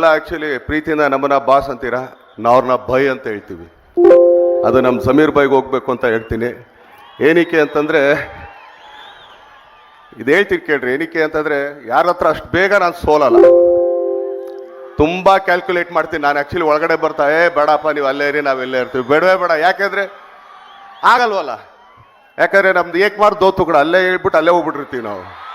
ಎಲ್ಲ ಆಕ್ಚುಲಿ ಪ್ರೀತಿಯಿಂದ ನಮ್ಮನ್ನ ಬಾಸ್ ಅಂತೀರಾ? ನಾವು ಭಯ್ ಅಂತ ಹೇಳ್ತೀವಿ. ಅದು ನಮ್ಮ ಸಮೀರ್ ಬೈಗೆ ಹೋಗ್ಬೇಕು ಅಂತ ಹೇಳ್ತೀನಿ. ಏನಕ್ಕೆ ಅಂತಂದ್ರೆ, ಇದು ಹೇಳ್ತೀನಿ ಕೇಳ್ರಿ ಏನಕ್ಕೆ ಅಂತಂದ್ರೆ ಯಾರ ಹತ್ರ ಅಷ್ಟು ಬೇಗ ನಾನು ಸೋಲಲ್ಲ. ತುಂಬಾ ಕ್ಯಾಲ್ಕುಲೇಟ್ ಮಾಡ್ತೀನಿ. ನಾನು ಆಕ್ಚುಲಿ ಒಳಗಡೆ ಬರ್ತಾ, ಏ, ಬೇಡಪ್ಪ, ನೀವು ಅಲ್ಲೇ ಇರಿ ಇಲ್ಲೇ ಇರ್ತೀವಿ. ಬೇಡವೇ ಬೇಡ ಯಾಕೆಂದರೆ ಆಗಲ್ವಲ್ಲ? ಯಾಕಂದರೆ ನಮ್ದು ಏಕ್ ಮಾರ್ ದೋತು ಕೂಡ ಅಲ್ಲೇ ಹೇಳ್ಬಿಟ್ಟು ಅಲ್ಲೇ ಹೋಗ್ಬಿಟ್ಟಿರ್ತೀವಿ ನಾವು.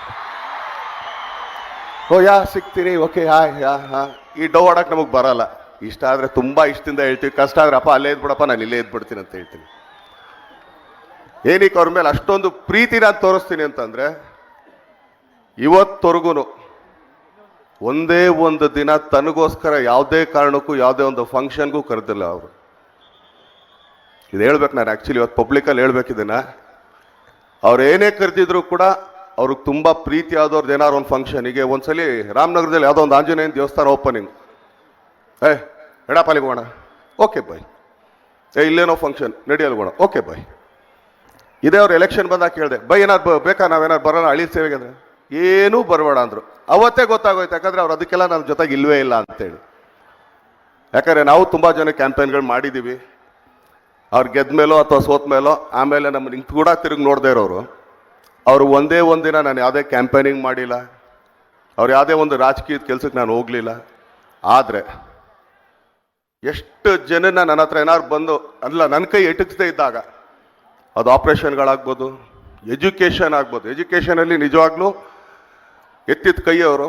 ಓ, ಯಾ ಸಿಗ್ತೀರಿ ಓಕೆ ಯಾ ಯಾ, ಹಾ. ಈ ಡೌ ಆಡಕ್ಕೆ ನಮಗೆ ಬರಲ್ಲ. ಇಷ್ಟ ಆದರೆ ತುಂಬ ಇಷ್ಟದಿಂದ ಹೇಳ್ತೀವಿ. ಕಷ್ಟ ಆದ್ರೆ, ಅಪ್ಪ, ಅಲ್ಲೇ ಇದ್ಬಿಡಪ್ಪ, ನಾನು ಇಲ್ಲೇ ಇದ್ಬಿಡ್ತೀನಿ ಅಂತ ಹೇಳ್ತೀನಿ. ಏನಕ್ಕೆ ಅವ್ರ ಮೇಲೆ ಅಷ್ಟೊಂದು ಪ್ರೀತಿ ನಾನು ತೋರಿಸ್ತೀನಿ ಅಂತಂದರೆ ಇವತ್ತವರೆಗೂ ಒಂದೇ ಒಂದು ದಿನ ತನಗೋಸ್ಕರ ಯಾವುದೇ ಕಾರಣಕ್ಕೂ, ಯಾವುದೇ ಒಂದು ಫಂಕ್ಷನ್ಗೂ ಕರೆದಿಲ್ಲ ಅವರು. ಇದು ಹೇಳ್ಬೇಕು ನಾನು ಆ್ಯಕ್ಚುಲಿ ಇವತ್ತು ಪಬ್ಲಿಕಲ್ಲಿ ಹೇಳ್ಬೇಕು ಇದನ್ನ. ಅವ್ರು ಏನೇ ಕರೆದಿದ್ರು ಕೂಡ ಅವ್ರಿಗೆ ತುಂಬ ಪ್ರೀತಿ ಆದವ್ರದ್ದು ಏನಾರು ಒಂದು ಫಂಕ್ಷನಿಗೆ ಒಂದ್ಸಲಿ ರಾಮನಗರದಲ್ಲಿ ಯಾವುದೋ ಒಂದು ಆಂಜನೇಯನ ದೇವಸ್ಥಾನ ಓಪನಿಂಗ್ ಏ ಎಡಪಾಲಿಗೆ ಹೋಗೋಣ. ಓಕೆ ಬಾಯ್ ಏ, ಇಲ್ಲೇನೋ ಫಂಕ್ಷನ್ ನಡಿಯಲ್ಲಿ ಹೋಗೋಣ. ಓಕೆ ಬಾಯ್ ಇದೇ ಅವ್ರು ಎಲೆಕ್ಷನ್ ಬಂದಾಗ ಕೇಳಿದೆ, ಬೈ ಏನಾರು ಬೇಕಾ ನಾವೇನಾರು ಬರೋಣ ಹಳಿ ಸೇವೆಗೆ ಅಂದರೆ? ಏನೂ ಬರಬೇಡ ಅಂದರು. ಅವತ್ತೇ ಗೊತ್ತಾಗೋಯ್ತು, ಯಾಕಂದರೆ ಅವ್ರು ಅದಕ್ಕೆಲ್ಲ ನನ್ನ ಜೊತೆಗೆ ಇಲ್ಲವೇ ಇಲ್ಲ ಅಂತೇಳಿ. ಯಾಕಂದರೆ ನಾವು ತುಂಬ ಜನ ಕ್ಯಾಂಪೇನ್ಗಳು ಮಾಡಿದ್ದೀವಿ ಅವ್ರು ಗೆದ್ದ ಮೇಲೋ ಅಥವಾ ಸೋತ್ ಮೇಲೋ, ಆಮೇಲೆ ನಮ್ಮ ನಿಂತು ಕೂಡ ತಿರುಗಿ ನೋಡದೇ ಇರೋರು. ಅವರು ಒಂದೇ ಒಂದಿನ ನಾನು ಯಾವುದೇ ಕ್ಯಾಂಪೇನಿಂಗ್ ಮಾಡಿಲ್ಲ. ಅವ್ರು ಯಾವುದೇ ಒಂದು ರಾಜಕೀಯದ ಕೆಲಸಕ್ಕೆ ನಾನು ಹೋಗಲಿಲ್ಲ. ಆದರೆ ಎಷ್ಟು ಜನನ ನನ್ನ ಹತ್ರ ಏನಾದ್ರು ಬಂದು, ಅಲ್ಲ ನನ್ನ ಕೈ ಎಟುಕ್ಸ್ದೇ ಇದ್ದಾಗ, ಅದು ಆಪ್ರೇಷನ್ಗಳಾಗ್ಬೋದು ಎಜುಕೇಷನ್ ಆಗ್ಬೋದು. ಎಜುಕೇಷನಲ್ಲಿ ನಿಜವಾಗ್ಲೂ ಎತ್ತಿದ ಕೈ ಅವರು